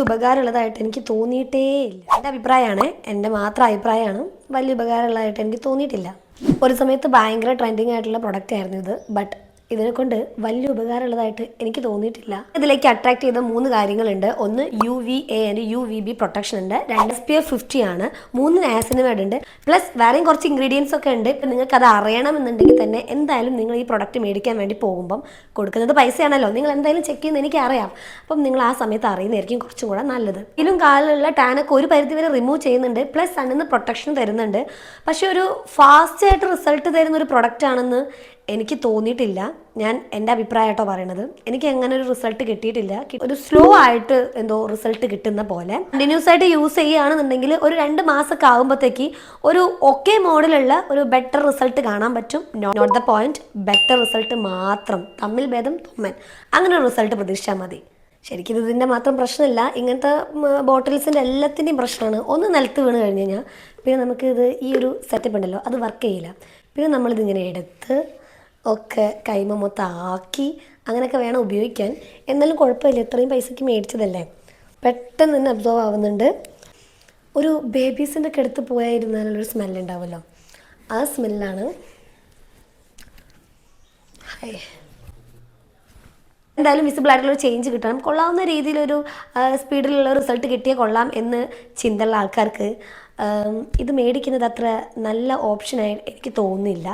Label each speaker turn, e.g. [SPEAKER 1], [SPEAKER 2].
[SPEAKER 1] ഉപകാരമുള്ളതായിട്ട് എനിക്ക് തോന്നിയിട്ടേ ഇല്ല. എന്റെ അഭിപ്രായമാണ് എന്റെ മാത്രം അഭിപ്രായമാണ്. വലിയ ഉപകാരമുള്ളതായിട്ട് എനിക്ക് തോന്നിയിട്ടില്ല. ഒരു സമയത്ത് ഭയങ്കര ട്രെൻഡിങ് ആയിട്ടുള്ള പ്രൊഡക്റ്റ് ആയിരുന്നു ഇത് ബട്ട് ഇതിനെ കൊണ്ട് വലിയ ഉപകാരമുള്ളതായിട്ട് എനിക്ക് തോന്നിയിട്ടില്ല. ഇതിലേക്ക് അട്രാക്ട് ചെയ്ത മൂന്ന് കാര്യങ്ങളുണ്ട്. ഒന്ന് U V A and U V B protection ഉണ്ട്. രണ്ട് എസ് പി എഫ് ഫിഫ്റ്റി ആണ്. മൂന്ന് ആസിനുമായിട്ട് ഉണ്ട്. പ്ലസ് വേറെയും കുറച്ച് ഇൻഗ്രീഡിയൻസ് ഒക്കെ ഉണ്ട്. ഇപ്പം നിങ്ങൾക്ക് അത് അറിയണമെന്നുണ്ടെങ്കിൽ തന്നെ എന്തായാലും നിങ്ങൾ ഈ പ്രൊഡക്റ്റ് മേടിക്കാൻ വേണ്ടി പോകുമ്പം കൊടുക്കുന്നത് പൈസയാണല്ലോ. നിങ്ങൾ എന്തായാലും ചെക്ക് ചെയ്യുന്നത് എനിക്ക് അറിയാം അപ്പം നിങ്ങൾ ആ സമയത്ത് അറിയുന്നതായിരിക്കും കുറച്ചും കൂടെ നല്ലത്. ഇതിലും കാലിലുള്ള ടാനൊക്കെ ഒരു പരിധി വരെ റിമൂവ് ചെയ്യുന്നുണ്ട്. പ്ലസ് സണ്ണിന്ന് പ്രൊട്ടക്ഷൻ തരുന്നുണ്ട്. പക്ഷേ ഒരു ഫാസ്റ്റ് ആയിട്ട് റിസൾട്ട് തരുന്ന ഒരു പ്രൊഡക്റ്റ് ആണെന്ന് എനിക്ക് തോന്നിയിട്ടില്ല. ഞാൻ എന്റെ അഭിപ്രായമായിട്ടോ പറയണത്. എനിക്ക് അങ്ങനെ ഒരു റിസൾട്ട് കിട്ടിയിട്ടില്ല. ഒരു സ്ലോ ആയിട്ട് എന്തോ റിസൾട്ട് കിട്ടുന്ന പോലെ. കണ്ടിന്യൂസ് ആയിട്ട് യൂസ് ചെയ്യുകയാണെന്നുണ്ടെങ്കിൽ ഒരു രണ്ട് മാസമൊക്കെ ആകുമ്പോഴത്തേക്ക് ഒരു ഒക്കെ മോഡലുള്ള ഒരു ബെറ്റർ റിസൾട്ട് കാണാൻ പറ്റും. Note the point better result മാത്രം. തമ്മിൽ ഭേദം തുമ്മൻ. അങ്ങനെ ഒരു റിസൾട്ട് പ്രതീക്ഷിച്ചാൽ മതി. ശരിക്കും ഇത് ഇതിന്റെ മാത്രം പ്രശ്നമില്ല. ഇങ്ങനത്തെ ബോട്ടിൽസിന്റെ എല്ലാത്തിന്റെയും പ്രശ്നമാണ്. ഒന്ന് നിലത്ത് വീണ് കഴിഞ്ഞ് കഴിഞ്ഞാൽ പിന്നെ നമുക്ക് ഇത് ഈ ഒരു സെറ്റപ്പ് ഉണ്ടല്ലോ അത് വർക്ക് ചെയ്യില്ല. പിന്നെ നമ്മളിതിങ്ങനെ എടുത്ത് ഒക്കെ കൈമ മൊത്തം ആക്കി അങ്ങനെയൊക്കെ വേണം ഉപയോഗിക്കാൻ. എന്നാലും കുഴപ്പമില്ല ഇത്രയും പൈസയ്ക്ക് മേടിച്ചതല്ലേ. പെട്ടെന്ന് തന്നെ അബ്സോർവ് ആവുന്നുണ്ട്. ഒരു ബേബീസിന്റെ ഒക്കെ അടുത്ത് പോയായിരുന്നാലൊരു സ്മെല്ല് ഉണ്ടാവുമല്ലോ. ആ സ്മെല്ലാണ് ഹായ് എന്തായാലും വിസിബിൾ ആയിട്ടുള്ള ഒരു ചേഞ്ച് കിട്ടണം. കൊള്ളാവുന്ന രീതിയിലൊരു സ്പീഡിലുള്ള റിസൾട്ട് കിട്ടിയാൽ കൊള്ളാം എന്ന് ചിന്തയുള്ള ആൾക്കാർക്ക് ഇത് മേടിക്കുന്നത് അത്ര നല്ല ഓപ്ഷനായി എനിക്ക് തോന്നുന്നില്ല.